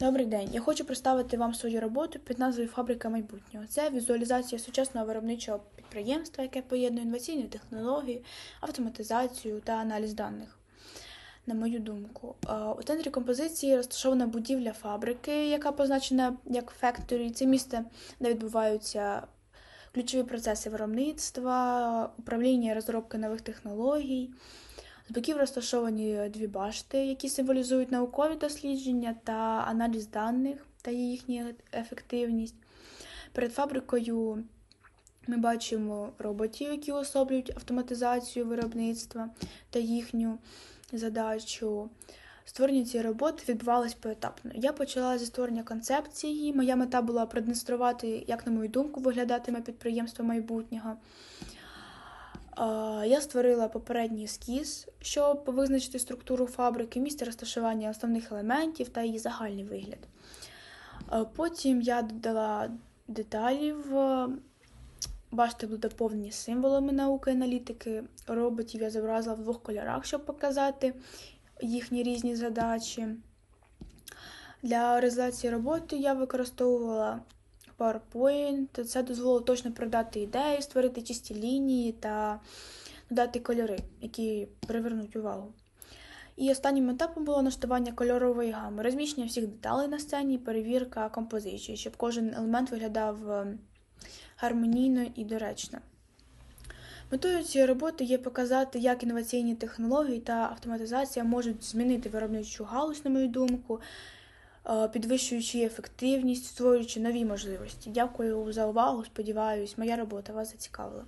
Добрий день. Я хочу представити вам свою роботу під назвою Фабрика майбутнього. Це візуалізація сучасного виробничого підприємства, яке поєднує інноваційні технології, автоматизацію та аналіз даних. На мою думку, Е, у центрі композиції розташована будівля фабрики, яка позначена як Factory. Це місце, де відбуваються ключові процеси виробництва, управління розробки нових технологій. З боків розташовані дві башти, які символізують наукові дослідження та аналіз даних та їхню ефективність. Перед фабрикою ми бачимо роботів, які особлюють автоматизацію виробництва та їхню задачу. Створення цієї роботи відбувалось поетапно. Я почала зі створення концепції. Моя мета була продемонструвати, як, на мою думку, виглядатиме підприємство майбутнього. Я створила попередній ескіз, щоб визначити структуру фабрики, місце розташування основних елементів та її загальний вигляд. Потім я додала деталів. е, Бачите, були доповнені символами науки аналітики. Роботів я зобразила в двох кольорах, щоб показати їхні різні задачі. Для реалізації роботи я використовувала PowerPoint. Це дозволило точно продати ідеї, створити чисті лінії та додати кольори, які привернуть увагу. І останнім етапом було налаштування кольорової гами, розміщення всіх деталей на сцені, перевірка композиції, щоб кожен елемент виглядав е, гармонійно і доречно. Метою цієї роботи є показати, як інноваційні технології та автоматизація можуть змінити виробничу галузь, на мою думку, підвищуючи ефективність, створюючи нові можливості. Дякую за увагу. Сподіваюсь, моя робота вас зацікавила.